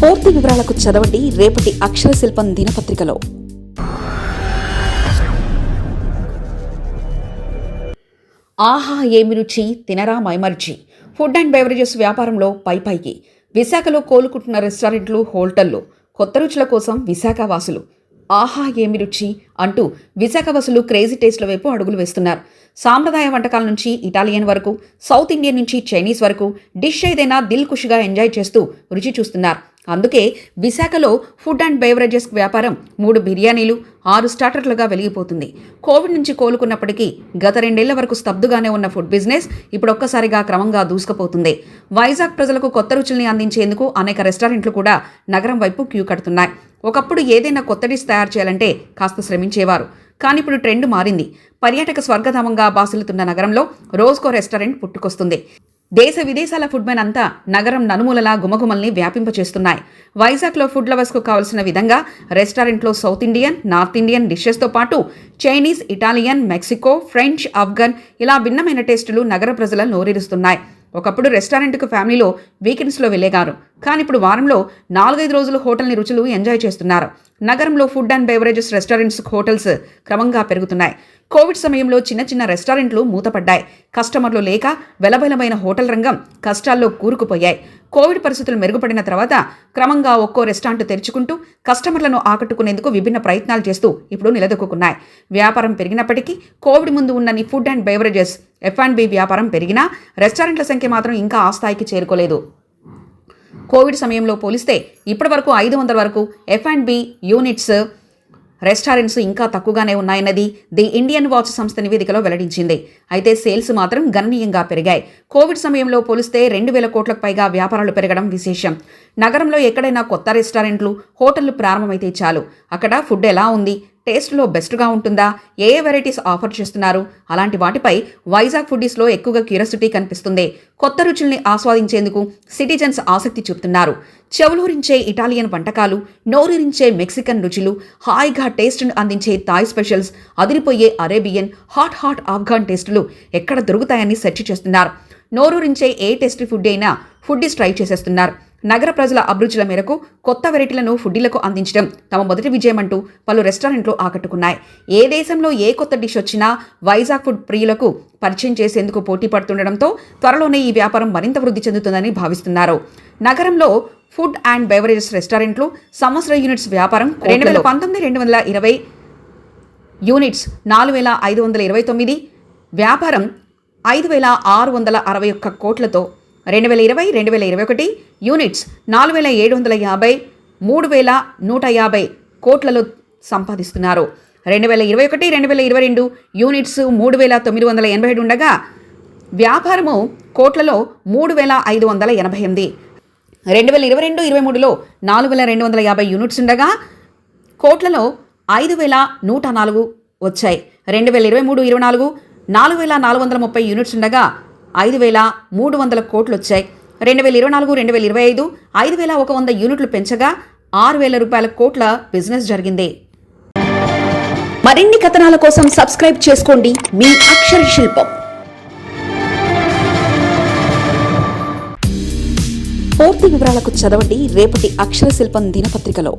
పూర్తి వివరాలకు చదవండి రేపటి అక్షర శిల్పం దినపత్రికలో. ఆహా ఏమి రుచి? తినరా మైమర్చి. ఫుడ్ అండ్ బెవరేజెస్ వ్యాపారంలో పై పైకి. విశాఖలో కోలుకుంటున్న రెస్టారెంట్లు హోటళ్ళు కొత్త రుచుల కోసం విశాఖ వాసులు ఆహా ఏమి రుచి? అంటూ విశాఖ వాసులు క్రేజీ టేస్ట్ల వైపు అడుగులు వేస్తున్నారు. సాంప్రదాయ వంటకాల నుంచి ఇటాలియన్ వరకు సౌత్ ఇండియన్ నుంచి చైనీస్ వరకు డిష్ ఏదైనా దిల్ ఖుషిగా ఎంజాయ్ చేస్తూ రుచి చూస్తున్నారు. అందుకే విశాఖలో ఫుడ్ అండ్ బేవరేజెస్ వ్యాపారం మూడు బిర్యానీలు ఆరు స్టార్టర్లుగా వెలిగిపోతుంది. కోవిడ్ నుంచి కోలుకున్నప్పటికీ గత రెండేళ్ళ వరకు స్తబ్దుగానే ఉన్న ఫుడ్ బిజినెస్ ఇప్పుడు ఒక్కసారిగా క్రమంగా దూసుకుపోతుంది. వైజాగ్ ప్రజలకు కొత్త రుచుల్ని అందించేందుకు అనేక రెస్టారెంట్లు కూడా నగరం వైపు క్యూ కడుతున్నాయి. ఒకప్పుడు ఏదైనా కొత్త డిష్ తయారు చేయాలంటే కాస్త శ్రమించేవారు. కానీ ఇప్పుడు ట్రెండ్ మారింది. పర్యాటక స్వర్గధామంగా బాసులుతున్న నగరంలో రోజుకో రెస్టారెంట్ పుట్టుకొస్తుంది. దేశ విదేశాల ఫుడ్ మెన్ అంతా నగరం నలుమూలలా గుమగుమల్ని వ్యాపింపచేస్తున్నాయి. వైజాగ్లో ఫుడ్ లవర్స్కు కావలసిన విధంగా రెస్టారెంట్లో సౌత్ ఇండియన్ నార్త్ ఇండియన్ డిషెస్తో పాటు Chinese Italian Mexico French Afghan ఇలా భిన్నమైన టేస్టులు నగర ప్రజలను నోరిరుస్తున్నాయి. ఒకప్పుడు రెస్టారెంట్కు ఫ్యామిలీలో వీకెండ్స్లో వెళ్ళేగారు. కానీ ఇప్పుడు వారంలో నాలుగైదు రోజులు హోటల్ని రుచులు ఎంజాయ్ చేస్తున్నారు. నగరంలో food and beverages restaurants hotels క్రమంగా పెరుగుతున్నాయి. కోవిడ్ సమయంలో చిన్న చిన్న రెస్టారెంట్లు మూతపడ్డాయి. కస్టమర్లు లేక వెలబెలమైన హోటల్ రంగం కష్టాల్లో కూరుకుపోయాయి. కోవిడ్ పరిస్థితులు మెరుగుపడిన తర్వాత క్రమంగా ఒక్కో రెస్టారెంట్ తెరుచుకుంటూ కస్టమర్లను ఆకట్టుకునేందుకు విభిన్న ప్రయత్నాలు చేస్తూ ఇప్పుడు నిలదొక్కున్నాయి వ్యాపారం పెరిగినప్పటికీ కోవిడ్ ముందు ఉన్నన్ని food and beverages F and B వ్యాపారం పెరిగినా రెస్టారెంట్ల సంఖ్య మాత్రం ఇంకా ఆ స్థాయికి చేరుకోలేదు. కోవిడ్ సమయంలో పోలిస్తే ఇప్పటి వరకు ఐదు వందల వరకు F and B units restaurants ఇంకా తక్కువగానే ఉన్నాయన్నది ది ఇండియన్ వాచ్ సంస్థ నివేదికలో వెల్లడించింది. అయితే సేల్స్ మాత్రం గణనీయంగా పెరిగాయి. కోవిడ్ సమయంలో పోలిస్తే రెండు వేల కోట్లకు పైగా వ్యాపారాలు పెరగడం విశేషం. నగరంలో ఎక్కడైనా కొత్త రెస్టారెంట్లు హోటళ్ళు ప్రారంభమైతే చాలు. అక్కడ ఫుడ్ ఎలా ఉంది? టేస్ట్లో బెస్ట్గా ఉంటుందా? ఏ వెరైటీస్ ఆఫర్ చేస్తున్నారు? అలాంటి వాటిపై వైజాగ్ ఫుడ్డీస్లో ఎక్కువగా క్యూరియాసిటీ కనిపిస్తుంది. కొత్త రుచుల్ని ఆస్వాదించేందుకు సిటిజన్స్ ఆసక్తి చూపుతున్నారు. చెవులూరించే ఇటాలియన్ వంటకాలు నోరూరించే మెక్సికన్ రుచులు హాయిగా టేస్ట్ను అందించే థాయ్ స్పెషల్స్ అదిరిపోయే అరేబియన్ హాట్ హాట్ ఆఫ్ఘాన్ టేస్టులు ఎక్కడ దొరుకుతాయని సెర్చ్ చేస్తున్నారు. నోరూరించే ఏ టేస్టీ ఫుడ్ అయినా ఫుడ్డీస్ ట్రై చేసేస్తున్నారు. నగర ప్రజల అభిరుచుల మేరకు కొత్త వెరైటీలను ఫుడ్డీలకు అందించడం తమ మొదటి విజయమంటూ పలు రెస్టారెంట్లు ఆకట్టుకున్నాయి. ఏ దేశంలో ఏ కొత్త డిష్ వచ్చినా వైజాగ్ ఫుడ్ ప్రియులకు పరిచయం చేసేందుకు పోటీ పడుతుండటంతో త్వరలోనే ఈ వ్యాపారం మరింత వృద్ధి చెందుతుందని భావిస్తున్నారు. నగరంలో ఫుడ్ అండ్ బెవరేజెస్ రెస్టారెంట్లు సంవత్సర యూనిట్స్ వ్యాపారం రెండు వేల పంతొమ్మిది రెండు వందల ఇరవై యూనిట్స్ నాలుగు వేల ఐదు వందల ఇరవై తొమ్మిది వ్యాపారం ఐదు వేల ఆరు వందల అరవై ఒక్క కోట్లతో రెండు వేల ఇరవై రెండు వేల ఇరవై ఒకటి యూనిట్స్ నాలుగు వేల ఏడు వందల యాభై మూడు వేల నూట యాభై కోట్లలో సంపాదిస్తున్నారు. రెండు వేల ఇరవై ఒకటి రెండు వేల ఇరవై రెండు యూనిట్స్ మూడు వేల తొమ్మిది వందల ఎనభై ఏడు ఉండగా వ్యాపారము కోట్లలో మూడు వేల ఐదు వందల ఎనభై ఎనిమిది. రెండు వేల ఇరవై రెండు ఇరవై మూడులో నాలుగు వేల రెండు వందల యాభై యూనిట్స్ ఉండగా కోట్లలో ఐదు వేల నూట నాలుగు వచ్చాయి. రెండు వేల ఇరవై మూడు ఇరవై నాలుగు నాలుగు వేల నాలుగు వందల ముప్పై యూనిట్స్ ఉండగా ఐదు వేల మూడు వందల కోట్లు వచ్చాయి రెండు వేల ఇరవై నాలుగు రెండు వేల ఇరవై ఐదు ఐదు వేల ఒక వంద యూనిట్లు పెంచగా ఆరు వేల రూపాయల కోట్ల బిజినెస్ జరిగింది. మరిన్ని కథనాల కోసం సబ్స్క్రైబ్ చేసుకోండి మీ అక్షర శిల్పం. పూర్తి వివరాలకు చదవండి రేపటి అక్షర శిల్పం దినపత్రికలో.